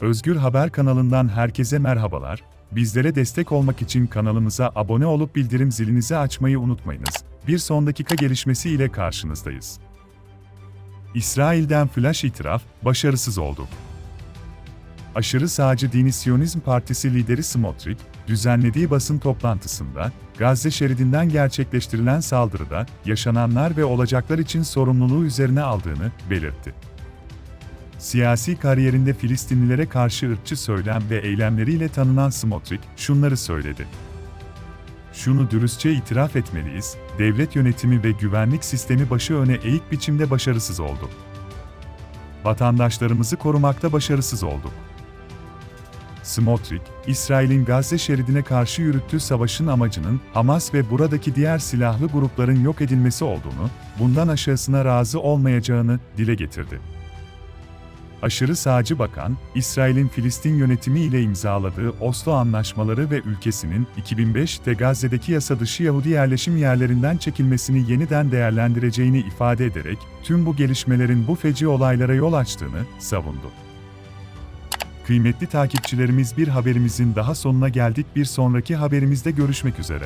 Özgür Haber kanalından herkese merhabalar. Bizlere destek olmak için kanalımıza abone olup bildirim zilinizi açmayı unutmayınız. Bir son dakika gelişmesi ile karşınızdayız. İsrail'den flash itiraf, başarısız oldu. Aşırı sağcı Dini Siyonizm Partisi lideri Smotrich, düzenlediği basın toplantısında, Gazze şeridinden gerçekleştirilen saldırıda yaşananlar ve olacaklar için sorumluluğu üzerine aldığını belirtti. Siyasi kariyerinde Filistinlilere karşı ırkçı söylem ve eylemleriyle tanınan Smotrich şunları söyledi. Şunu dürüstçe itiraf etmeliyiz, devlet yönetimi ve güvenlik sistemi başı öne eğik biçimde başarısız oldu. Vatandaşlarımızı korumakta başarısız olduk. Smotrich, İsrail'in Gazze şeridine karşı yürüttüğü savaşın amacının Hamas ve buradaki diğer silahlı grupların yok edilmesi olduğunu, bundan aşağısına razı olmayacağını dile getirdi. Aşırı sağcı bakan, İsrail'in Filistin yönetimi ile imzaladığı Oslo anlaşmaları ve ülkesinin 2005'te Gazze'deki yasa dışı Yahudi yerleşim yerlerinden çekilmesini yeniden değerlendireceğini ifade ederek, tüm bu gelişmelerin bu feci olaylara yol açtığını savundu. Kıymetli takipçilerimiz bir haberimizin daha sonuna geldik. Bir sonraki haberimizde görüşmek üzere.